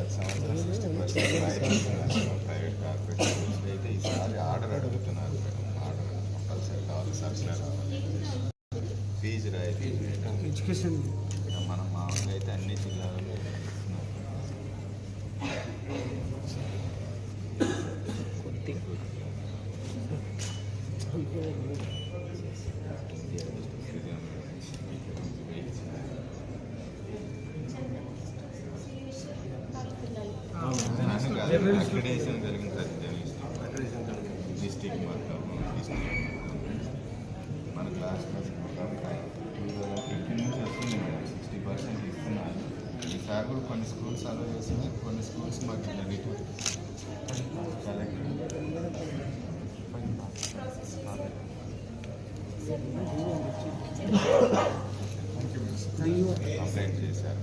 ప్రతి సంవత్సరం sixty percent private corporate schools అయితే ఈసారి ఆర్డర్ అడుగుతున్నారు మేడం ఆర్డర్ కంపల్సరీ కావాలి సర్కులర్ ఫీజు రాయితీ ఎడ్యుకేషన్ మనం మామూలుగా అయితే అన్ని జిల్లాలలో. అక్రిడేషన్ ప్రతి డిస్టిక్ మొత్తం డిస్టిక్ మన క్లాస్ టూ థౌజండ్ ఫిఫ్టీన్ నుంచి వస్తుంది మేడం సిక్స్టీ పర్సెంట్ ఇస్తున్నారు ఈసారి కూడా కొన్ని స్కూల్స్ అలో చేస్తున్నాయి కొన్ని స్కూల్స్ మాకు ఇట్లా రిటర్న్ కంప్లైంట్ చేశారు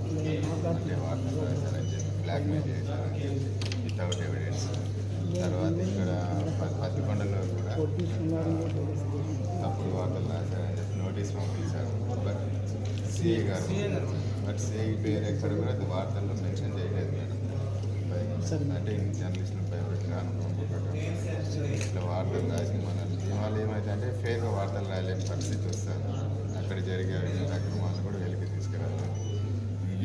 అంటే వాటర్ బ్లాక్మెయిల్ చేశారని వితౌట్ ఎవిడెన్స్. తర్వాత ఇక్కడ పత్తికొండలో కూడా తప్పుడు వార్తలు రాశారని చెప్పి నోటీస్ పంపించారు. బట్ సిఐ గారు బట్ సిఐ పేరు ఎక్కడ కూడా అది వార్తల్లో మెన్షన్ చేయలేదు మేడం. అంటే జర్నలిస్టులు భయపెట్టిన అనుభవం. ఇట్లా వార్తలు రాసి మన దీనివల్ల ఏమైతే అంటే ఫేర్గా వార్తలు రాయలేని పరిస్థితి వస్తుంది. అక్కడ జరిగే అవినీతి అక్రమాలను కూడా వెలికి తీసుకురావాలి.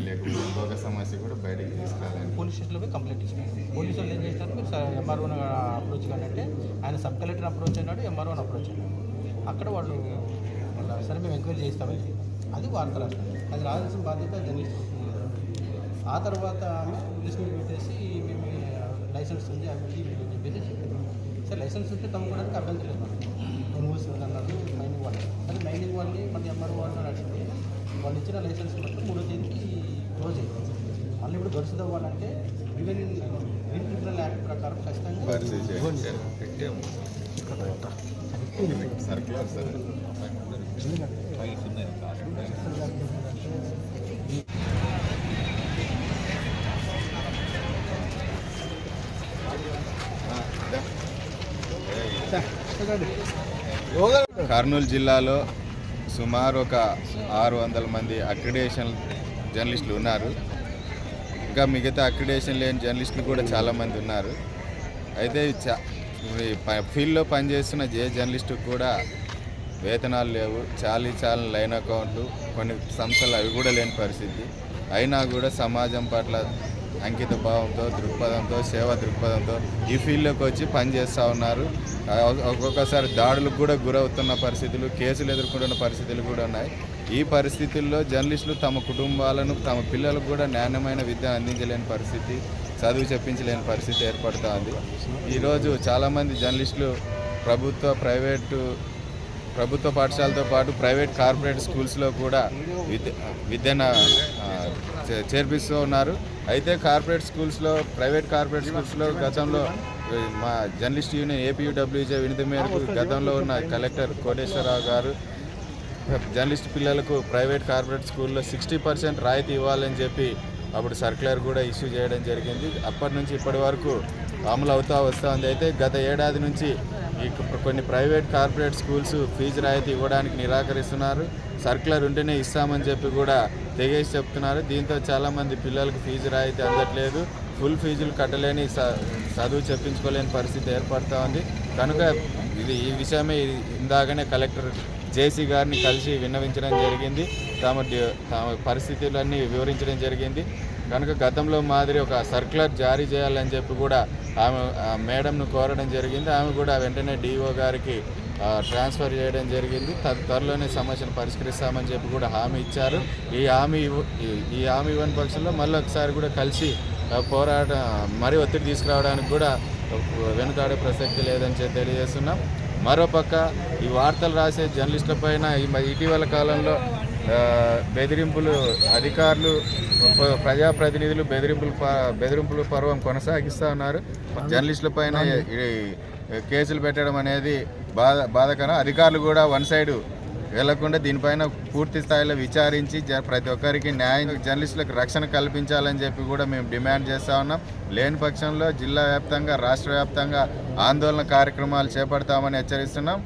లేకపోతే ఇంకొక సమస్య కూడా బయటికి తీసుకురావాలి. స్టేషన్లో పోయి కంప్లైంట్ ఇచ్చినారు పోలీసు వాళ్ళు ఏం చేస్తారు మీరు ఎంఆర్ఓని అప్రోచ్ కానీ అంటే ఆయన సబ్ కలెక్టర్ అప్రోచ్ అయినాడు ఎంఆర్ఓని అప్రోచ్ అయినాడు అక్కడ వాళ్ళు వాళ్ళ సరే మేము ఎంక్వైరీ చేస్తామని అది వార్త రాష్ట్రం అది రావాల్సిన బాధ్యత జర్నలిస్ట్ ఆ తర్వాత ఆమె పోలీస్ మీద పెట్టేసి మేము లైసెన్స్ ఉంది అవి అని చెప్పేసి చెప్పారు. సరే లైసెన్స్ ఉంటే తమ్ముకోవడానికి అభ్యంతరం లేదు. మనకి యూనివర్సిటీ అన్నారు మైనింగ్ వాళ్ళు. అది మైనింగ్ వాళ్ళని మళ్ళీ ఎంఆర్ఓ వాళ్ళు అడిగితే వాళ్ళు ఇచ్చిన లైసెన్స్ మొత్తం మూడో తేదీకి ఇప్పుడు గడుసు తవ్వాలంటే ఈవెన్ యాక్ట్ ప్రకారం ఖచ్చితంగా సర్క్యులర్ సార్. ఫైల్స్ ఉన్నాయి. కర్నూలు జిల్లాలో సుమారు ఒక ఆరు వందల మంది అక్రిడేషన్ జర్నలిస్టులు ఉన్నారు. ఇంకా మిగతా అక్రిడేషన్ లేని జర్నలిస్టులు కూడా చాలామంది ఉన్నారు. అయితే ఫీల్డ్లో పనిచేస్తున్న ఏ జర్నలిస్టు కూడా వేతనాలు లేవు. చాలీ చాలని లైన్ అకౌంట్లు కొన్ని సంస్థలు అవి కూడా లేని పరిస్థితి. అయినా కూడా సమాజం పట్ల అంకిత భావంతో దృక్పథంతో సేవ దృక్పథంతో ఈ ఫీల్డ్లోకి వచ్చి పనిచేస్తూ ఉన్నారు. ఒక్కొక్కసారి దాడులకు కూడా గురవుతున్న పరిస్థితులు కేసులు ఎదుర్కొంటున్న పరిస్థితులు కూడా ఉన్నాయి. ఈ పరిస్థితుల్లో జర్నలిస్టులు తమ కుటుంబాలను తమ పిల్లలకు కూడా నాణ్యమైన విద్య అందించలేని పరిస్థితి చదువు చెప్పించలేని పరిస్థితి ఏర్పడుతుంది. ఈరోజు చాలామంది జర్నలిస్టులు ప్రభుత్వ ప్రైవేటు ప్రభుత్వ పాఠశాలతో పాటు ప్రైవేట్ కార్పొరేట్ స్కూల్స్లో కూడా విద్య విద్యను చే- చేర్పిస్తూ ఉన్నారు. అయితే కార్పొరేట్ స్కూల్స్లో ప్రైవేట్ కార్పొరేట్ స్కూల్స్లో గతంలో మా జర్నలిస్ట్ యూనియన్ ఏపీయూడబ్ల్యూజే వినతి మేరకు గతంలో ఉన్న కలెక్టర్ కోటేశ్వరరావు గారు జర్నలిస్ట్ పిల్లలకు ప్రైవేట్ కార్పొరేట్ స్కూల్లో సిక్స్టీ పర్సెంట్ రాయితీ ఇవ్వాలని చెప్పి అప్పుడు సర్క్యులర్ కూడా ఇష్యూ చేయడం జరిగింది. అప్పటి నుంచి ఇప్పటి వరకు అమలు అవుతూ వస్తూ ఉంది అయితే గత ఏడాది నుంచి కొన్ని ప్రైవేట్ కార్పొరేట్ స్కూల్స్ ఫీజు రాయితీ ఇవ్వడానికి నిరాకరిస్తున్నారు. సర్క్యులర్ ఉంటేనే ఇస్తామని చెప్పి కూడా తెగేసి చెప్తున్నారు. దీంతో చాలామంది పిల్లలకు ఫీజు రాయితీ అందట్లేదు. ఫుల్ ఫీజులు కట్టలేని స- చదువు చెప్పించుకోలేని పరిస్థితి ఏర్పడుతూ ఉంది. కనుక ఇది ఈ విషయమే ఇందాకనే కలెక్టర్ జేసీ గారిని కలిసి విన్నవించడం జరిగింది. తమ తమ పరిస్థితులన్నీ వివరించడం జరిగింది. కనుక గతంలో మాదిరి ఒక సర్క్యులర్ జారీ చేయాలని చెప్పి కూడా ఆమె ఆ మేడంను కోరడం జరిగింది. ఆమె కూడా వెంటనే డిఓ గారికి ట్రాన్స్ఫర్ చేయడం జరిగింది. త్వరలోనే సమస్యను పరిష్కరిస్తామని చెప్పి కూడా హామీ ఇచ్చారు. ఈ హామీ ఈ- హామీ ఇవ్వని పక్షంలో మళ్ళీ ఒకసారి కూడా కలిసి ఆ, పోరాట మరీ ఒత్తిడి తీసుకురావడానికి కూడా వెనుకాడే ప్రసక్తి లేదని చెప్పి తెలియజేస్తున్నాం. మరోపక్క ఈ వార్తలు రాసే జర్నలిస్టుల పైన ఇటీవల కాలంలో బెదిరింపులు అధికారులు ప్రజాప్రతినిధులు బెదిరింపులు బెదిరింపుల పర్వం కొనసాగిస్తూ ఉన్నారు. జర్నలిస్టుల పైన కేసులు పెట్టడం అనేది బాధ బాధకరం. అధికారులు కూడా వన్ సైడ్ వెళ్ళకుండా దీనిపైన పూర్తి స్థాయిలో విచారించి జ- ప్రతి ఒక్కరికి న్యాయం జర్నలిస్టులకు రక్షణ కల్పించాలని చెప్పి కూడా మేము డిమాండ్ చేస్తూ ఉన్నాం. లేని పక్షంలో జిల్లా వ్యాప్తంగా రాష్ట్ర వ్యాప్తంగా ఆందోళన కార్యక్రమాలు చేపడతామని హెచ్చరిస్తున్నాం.